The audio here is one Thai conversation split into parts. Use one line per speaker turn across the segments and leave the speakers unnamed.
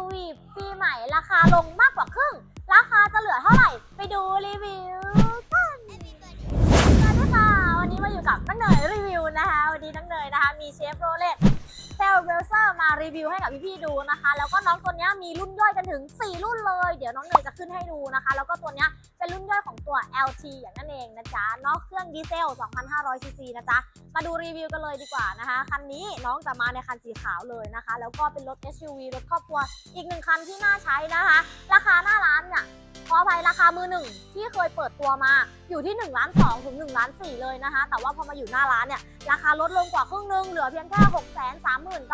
SUV ปีใหม่ราคาลงมากกว่าครึ่ง ราคาจะเหลือเท่าไหร่ ไปดูรีวิวกันสวัสดีค่ะ วันนี้มาอยู่กับน้องเนยรีวิวนะคะ วันนี้น้องเนยนะคะ มีเชฟโรเลต ลเวลเซอร์มารีวิวให้กับพี่ๆดูนะคะ แล้วก็น้องตัวนี้มีรุ่นย่อยกันถึง 4 รุ่นเลย เดี๋ยวน้องเนยจะขึ้นให้ดูนะคะ แล้วก็ตัวนี้เป็นรุ่นย่อยของตัว LT อย่างนั้นเองนะจ๊ะนอกเครื่องดีเซล 2,500 ซีซีนะจ๊ะ มาดูรีวิวกันเลยดีกว่านะคะ คันนี้น้องจะมาในคันสีขาวเลยนะคะ แล้วก็เป็นรถ SUV รถครอบครัวอีกหนึ่งคันที่น่าใช้นะคะ ราคาหน้าร้านเนี่ย ขออภัยราคามือหนึ่งที่เคยเปิดตัวมาอยู่ที่1ล้าน2ถึง1ล้าน4เลยนะคะ แต่ว่าพอมาอยู่หน้าร้านเนี่ยราคาลดลงกว่าครึ่งหนึงเหลือเพียงแค่6 3 9 9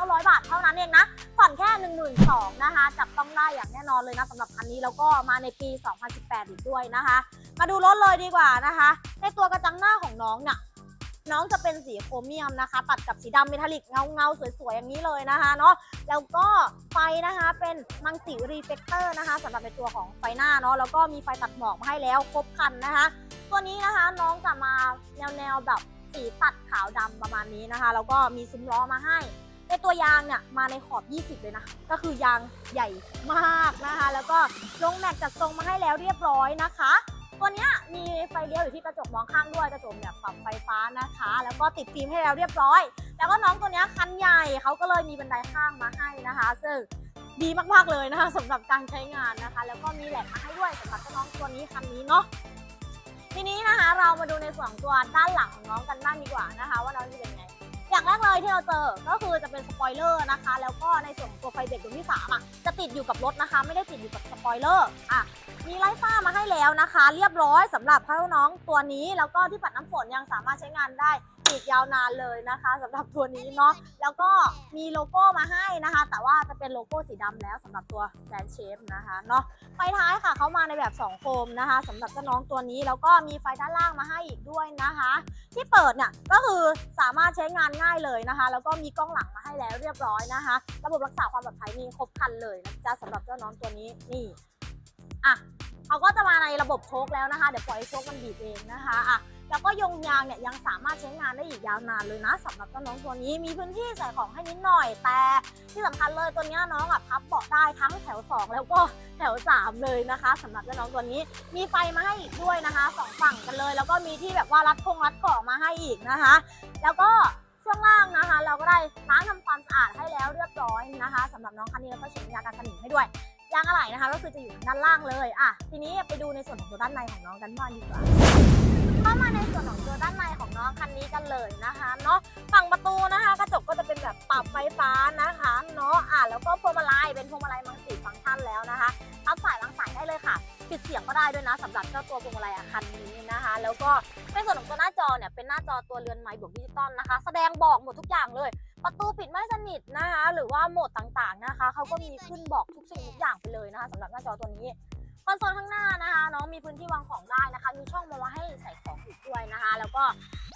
0 0บาทเท่านั้นเองนะผ่อนแค่1 2 0 0 0นะคะจับต้องได้อย่างแน่นอนเลยนะสำหรับคันนี้แล้วก็มาในปี 2018อีกด้วยนะคะ มาดูรถเลยดีกว่านะคะ ในตัวกระจังหน้าของน้องเนี่ย น้องจะเป็นสีโครเมียมนะคะ ตัดกับสีดำเมทัลลิกเงาเงาสวยๆ อย่างนี้เลยนะคะเนาะแล้วก็ไฟนะคะเป็นมังติรีเฟกเตอร์นะคะสำหรับในตัวของไฟหน้าเนาะแล้วก็มีไฟตัดหมอกมาให้แล้วครบคันนะคะ ตัวนี้นะคะน้องจะมาแนวแนวๆแบบสีตัดขาวดำประมาณนี้นะคะ แล้วก็มีซุ้มล้อมาให้ในตัวยางเนี่ยมาในขอบ 20 เลยนะ ก็คือยางใหญ่มากนะคะ แล้วก็ลงแม็กจัดทรงมาให้แล้วเรียบร้อยนะคะ ตัวเนี้ยมีไฟเลี้ยวอยู่ที่กระจกมองข้างด้วยกระจกเนี่ยปรับไฟฟ้านะคะ แล้วก็ติดฟิล์มให้แล้วเรียบร้อย แล้วก็น้องตัวเนี้ยคันใหญ่เขาก็เลยมีบันไดข้างมาให้นะคะ ซึ่งดีมากๆเลยนะคะสำหรับการใช้งานนะคะ แล้วก็มีแหลกมาให้ด้วยสำหรับน้องตัวนี้คันนี้เนาะทีนี้นะคะเรามาดูในส่วนตัวด้านหลังของน้องกันบ้างดีกว่านะคะ ว่าน้องจะเป็นไง อย่างแรกเลยที่เราเจอก็คือจะเป็นสปอยเลอร์นะคะ แล้วก็ในส่วนของตัวไฟเบรกดวงที่สามอะจะติดอยู่กับรถนะคะ ไม่ได้ติดอยู่กับสปอยเลอร์อะมีไล่ฟ้ามาให้แล้วนะคะ เรียบร้อยสำหรับพ่อน้องตัวนี้ แล้วก็ที่ปัดน้ำฝนยังสามารถใช้งานได้ อีกยาวนานเลยนะคะสำหรับตัวนี้เนาะแล้วก็มีโลโก้มาให้นะคะ แต่ว่าจะเป็นโลโก้สีดำแล้วสำหรับตัวแบรนด์เชฟนะคะเนาะไฟท้ายค่ะเขามาในแบบ 2 โคมนะคะสำหรับเจ้าน้องตัวนี้แล้วก็มีไฟด้านล่างมาให้อีกด้วยนะคะ ที่เปิดเนี่ยก็คือสามารถใช้งานง่ายเลยนะคะ แล้วก็มีกล้องหลังมาให้แล้วเรียบร้อยนะคะ ระบบรักษาความปลอดภัยมีครบครันเลยนะจ๊ะสำหรับเจ้าน้องตัวนี้นี่อะ เขาก็จะมาในระบบโชคแล้วนะคะ เดี๋ยวปล่อยให้โชคมันบีบเองนะคะอะแล้วก็ยงยางเนี่ยยังสามารถใช้งานได้อีกยาวนานเลยนะสำหรับเจ้าน้องตัวนี้มีพื้นที่ใส่ของให้นิดหน่อย แต่ที่สำคัญเลยตัวนี้น้องอะพับเบาะได้ทั้งแถว 2 แล้วก็แถว 3 เลยนะคะสำหรับเจ้าน้องตัวนี้มีไฟมาให้อีกด้วยนะคะสองฝั่งกันเลย แล้วก็มีที่แบบว่ารัดพงรัดเกาะมาให้อีกนะคะ แล้วก็ช่วงล่างนะคะ เราก็ได้ล้างทำความสะอาดให้แล้วเรียบร้อยนะคะสำหรับน้องคันนี้แล้วก็ฉีดยากันสนิมให้ด้วย ยางอะไหล่นะคะก็คือจะอยู่ด้านล่างเลยอะทีนี้ไปดูในส่วนของตัวด้านในของน้องกันบ้างดีกว่าเข้ามาในส่วนของตัวด้านในของน้องคันนี้กันเลยนะคะเนาะฝั่งประตูนะคะกระจกก็จะเป็นแบบปรับไฟฟ้านะคะเนาะอะแล้วก็พวงมาลัยเป็นพวงมาลัย ปิดเสียงก็ได้ด้วยนะสำหรับเจ้าตัวพวงมาลัยอะคันนี้นะคะ แล้วก็ในส่วนของตัวหน้าจอเนี่ยเป็นหน้าจอตัวเรือนไม้บวกดิจิตอลนะคะ แสดงบอกหมดทุกอย่างเลย ประตูปิดไม่สนิทนะคะ หรือว่าโหมดต่างๆนะคะเขาก็มีขึ้นบอกทุกสิ่งทุกอย่างไปเลยนะคะสำหรับหน้าจอตัวนี้คอนโซลข้างหน้านะคะน้องมีพื้นที่วางของได้นะคะ มีช่องมาไว้ให้ใส่ของอีกด้วยนะคะ แล้วก็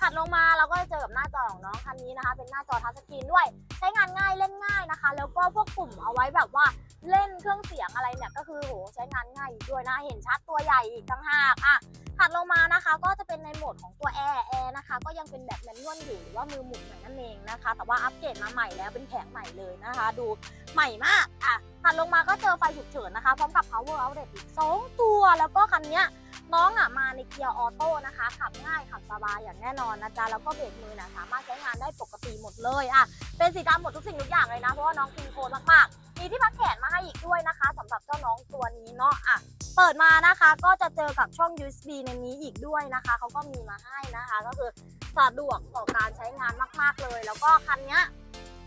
ถัดลงมาเราก็จะเจอกับหน้าจอของน้องคันนี้นะคะ เป็นหน้าจอทัชสกรีนด้วย ใช้งานง่ายเล่นง่ายนะคะ แล้วก็พวกปุ่มเอาไว้แบบว่าเล่นเครื่องเสียงอะไรเนี่ยก็คือโหใช้งานง่ายด้วยนะ เห็นชัดตัวใหญ่อีกต่างหากอะถัดลงมานะคะ ก็จะเป็นในโหมดของตัวแอร์แอร์นะคะ ก็ยังเป็นแบบแมนนวลอยู่หรือว่ามือหมุนเหมือนนั่นเองนะคะ แต่ว่าอัปเกรดมาใหม่แล้วเป็นแผงใหม่เลยนะคะ ดูใหม่มากอะถัดลงมาก็เจอไฟฉุกเฉินนะคะพร้อมกับ power outlet อีกสองตัว แล้วก็คันเนี้ย น้องอะมาในเกียร์ออโต้นะคะขับง่ายขับสบายอย่างแน่นอนนะจ๊ะแล้วก็เบรกมือนะสามารถใช้งานได้ปกติหมดเลยอะเป็นสีดำหมดทุกสิ่งทุกอย่างเลยนะเพราะว่าน้องคลีนโคนมากๆ มีที่พักแขนมาให้อีกด้วยนะคะสำหรับเจ้าน้องตัวนี้เนาะอะเปิดมานะคะก็จะเจอกับช่อง USB ในนี้อีกด้วยนะคะเขาก็มีมาให้นะคะ ก็คือสะดวกต่อการใช้งานมาก ๆเลย แล้วก็คันเนี้ย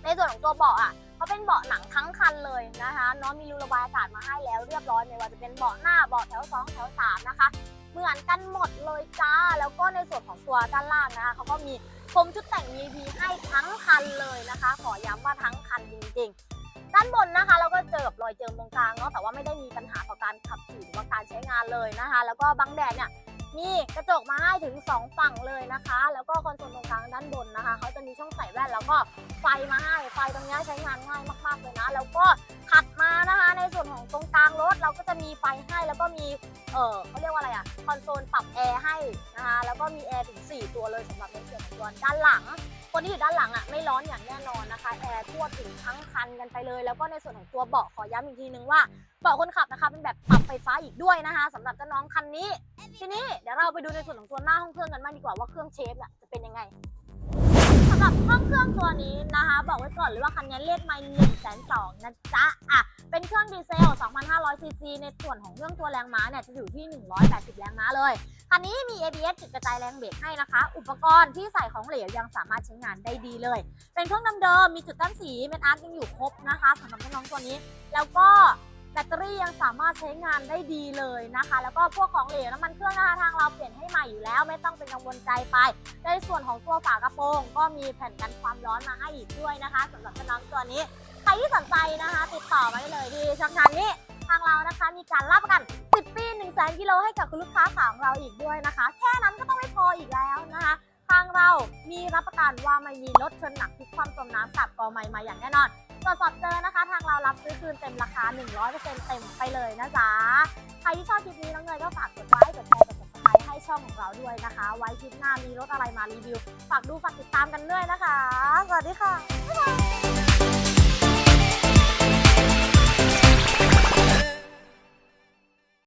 ในส่วนของตัวเบาะอะเขาเป็นเบาะหนังทั้งคันเลยนะคะเน้องมีรูระบายอากาศมาให้แล้วเรียบร้อยไม่ว่าจะเป็นเบาะหน้าเบาะแถว 2 แถว 3 นะคะ เหมือนกันหมดเลยจ้า แล้วก็ในส่วนของตัวด้านล่างนะคะเขาก็มีพรมชุดแต่ง EV ให้ทั้งคันเลยนะคะ ขอย้ำว่าทั้งคันจริงๆ ด้านบนนะคะ เราก็เจอกับรอยเจิมตรงกลางเนาะแต่ว่าไม่ได้มีปัญหาต่อการขับขี่หรือว่าการใช้งานเลยนะคะ แล้วก็บังแดดเนี่ย มีกระจกมาให้ถึง 2 ฝั่งเลยนะคะ แล้วก็คอนโซลตรงกลางด้านบนนะคะเขาจะมีช่องใส่แว่นแล้วก็ไฟมาให้ไฟตรงนี้ใช้งานง่ายมากๆเลยนะ แล้วก็ถัดมานะคะในส่วนของตรงกลางรถเราก็จะมีไฟให้แล้วก็มีเออเขาเรียกว่าอะไรอะคอนโซลปรับแอร์ให้นะคะแล้วก็มีแอร์ถึง 4 ตัวเลยสำหรับในส่วนของตัวด้านหลังคคนที่อยู่ด้านหลังอะไม่ร้อนอย่างแน่นอนะแอร์ทั่วถึงทั้งคันกันไปเลย แล้วก็ในส่วนของตัวเบาะขอย้ำอีกทีนึงว่าเบาะคนขับนะคะเป็นแบบปรับไฟฟ้าอีกด้วยนะคะสำหรับเจ้าน้องคันนี้ ทีนี้เดี๋ยวเราไปดูในส่วนของตัวหน้าห้องเครื่องกันบ้างดีกว่าว่าเครื่องเชฟเนี่ยจะเป็นยังไงำหรับห้องเครื่องตัวนี้นะคะ บอกไว้ก่อนเลยว่าคันนี้เลขไม่หนึ่งแสนสองนะจ๊ะอะเป็นเครื่องดีเซล 2,500 ซีซี ในส่วนของเครื่องตัวแรงม้าเนี่ยจะอยู่ที่ 180 แรงม้าเลย คันนี้มี ABS จุดกระจายแรงเบรกให้นะคะ อุปกรณ์ที่ใส่ของเหลวยังสามารถใช้งานได้ดีเลย เป็นเครื่องเดิมๆมีจุดตั้งสีเม็ดอาร์ตยังอยู่ครบนะคะสำหรับน้องๆตัวนี้ แล้วก็ ตเตอรี่ยังสามารถใช้งานได้ดีเลยนะคะ แล้วก็พวกของเหลวน้ำมันเครื่องนะคะทางเราเปลี่ยนให้ใหม่อยู่แล้ว ไม่ต้องเป็นกังวลใจไป ในส่วนของตัวฝากระโปรง ก็มีแผ่นกันความร้อนมาให้อีกด้วยนะคะสำหรับน้องตัวนี้ใครที่สนใจนะคะ ติดต่อมาได้เลยที่ช่องทางนี้ทางเรานะคะมีการรับประกัน 10 ปี 1 0 0 0 0กิโลให้กับคุณลูกค้าขาของเราอีกด้วยนะคะ แค่นั้นก็ต้องไม่พออีกแล้วนะคะ ทางเรามีรับประกันว่าไม่มีรถชนหนักพลิกความจมน้ำกับกอไม้มาอย่างแน่นอน ตรวจสอบเจอนะคะ ทางเรารับซื้อคืนเต็มราคา 100%เต็มไปเลยนะจ๊ะ ใครที่ชอบคลิปนี้น้องเนยก็ฝากกดไลค์ กดแชร์ กด subscribe ให้ช่องของเราด้วยนะคะ ไว้คลิปหน้ามีรถอะไรมารีวิว ฝากดูฝากติดตามกันด้วยนะคะ สวัสดีค่ะ บ๊ายบาย